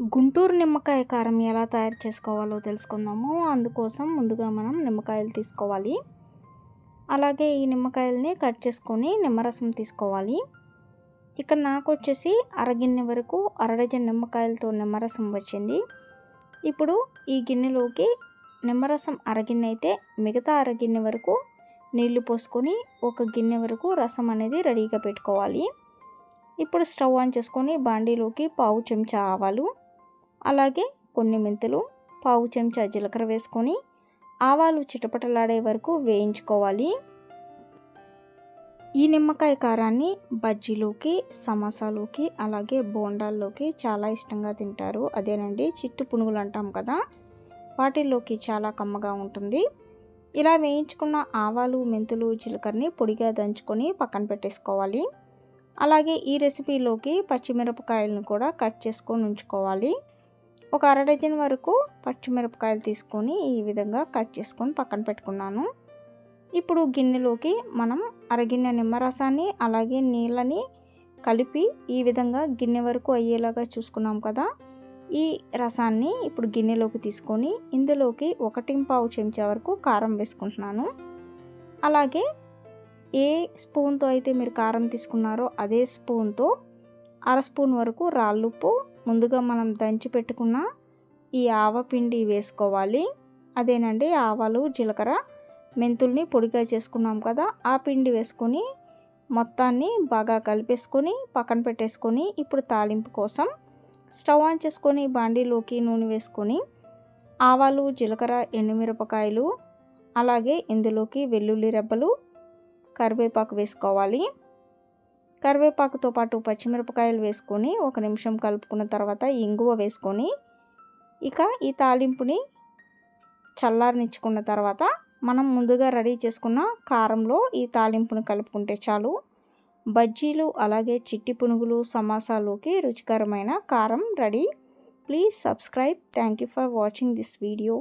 గుంటూరు నిమ్మకాయ కారం ఎలా తయారు చేసుకోవాలో తెలుసుకుందాము. అందుకోసం ముందుగా మనం నిమ్మకాయలు తీసుకోవాలి. అలాగే ఈ నిమ్మకాయలని కట్ చేసుకొని నిమ్మరసం తీసుకోవాలి. ఇక్కడ నాకు వచ్చేసి అరగిన్నె వరకు అరడజన్ నిమ్మకాయలతో నిమ్మరసం వచ్చింది. ఇప్పుడు ఈ గిన్నెలోకి నిమ్మరసం అరగిన్నె అయితే మిగతా అరగిన్నె వరకు నీళ్ళు పోసుకొని ఒక గిన్నె వరకు రసం అనేది రెడీగా పెట్టుకోవాలి. ఇప్పుడు స్టవ్ ఆన్ చేసుకొని బాండీలోకి పావు చెంచా ఆవాలు అలాగే కొన్ని మెంతులు పావు చెంచా జీలకర్ర వేసుకొని ఆవాలు చిటపటలాడే వరకు వేయించుకోవాలి. ఈ నిమ్మకాయ కారాన్ని బజ్జీలోకి సమోసాలోకి అలాగే బోండాల్లోకి చాలా ఇష్టంగా తింటారు. అదేనండి చిట్టు పునుగులు అంటాం కదా వాటిల్లోకి చాలా కమ్మగా ఉంటుంది. ఇలా వేయించుకున్న ఆవాలు మెంతులు జీలకర్రని పొడిగా దంచుకొని పక్కన పెట్టేసుకోవాలి. అలాగే ఈ రెసిపీలోకి పచ్చిమిరపకాయలను కూడా కట్ చేసుకొని ఉంచుకోవాలి. ఒక అర డజన్ వరకు పచ్చిమిరపకాయలు తీసుకొని ఈ విధంగా కట్ చేసుకొని పక్కన పెట్టుకున్నాను. ఇప్పుడు గిన్నెలోకి మనం అరగిన్నె నిమ్మరసాన్ని అలాగే నీళ్ళని కలిపి ఈ విధంగా గిన్నె వరకు అయ్యేలాగా చూసుకున్నాం కదా. ఈ రసాన్ని ఇప్పుడు గిన్నెలోకి తీసుకొని ఇందులోకి ఒకటి పావు చెంచా వరకు కారం వేసుకుంటున్నాను. అలాగే ఏ స్పూన్తో అయితే మీరు కారం తీసుకున్నారో అదే స్పూన్తో అర స్పూన్ వరకు రాళ్ళుప్పు ముందుగా మనం దంచి పెట్టుకున్న ఈ ఆవపిండి వేసుకోవాలి. అదేనండి ఆవాలు జీలకర్ర మెంతుల్ని పొడిగా చేసుకున్నాం కదా ఆ పిండి వేసుకొని మొత్తాన్ని బాగా కలిపేసుకొని పక్కన పెట్టేసుకొని ఇప్పుడు తాలింపు కోసం స్టవ్ ఆన్ చేసుకొని బాండీలోకి నూనె వేసుకొని ఆవాలు జీలకర్ర ఎండుమిరపకాయలు అలాగే ఇందులోకి వెల్లుల్లి రెబ్బలు కరివేపాకు వేసుకోవాలి. కరివేపాకుతో పాటు పచ్చిమిరపకాయలు వేసుకొని ఒక నిమిషం కలుపుకున్న తర్వాత ఇంగువ వేసుకొని ఇక ఈ తాలింపుని చల్లారనిచ్చుకున్న తర్వాత మనం ముందుగా రెడీ చేసుకున్న కారంలో ఈ తాలింపును కలుపుకుంటే చాలు. బజ్జీలు అలాగే చిట్టి పునుగులు సమోసాలోకి రుచికరమైన కారం ready. Please subscribe. Thank you for watching this video.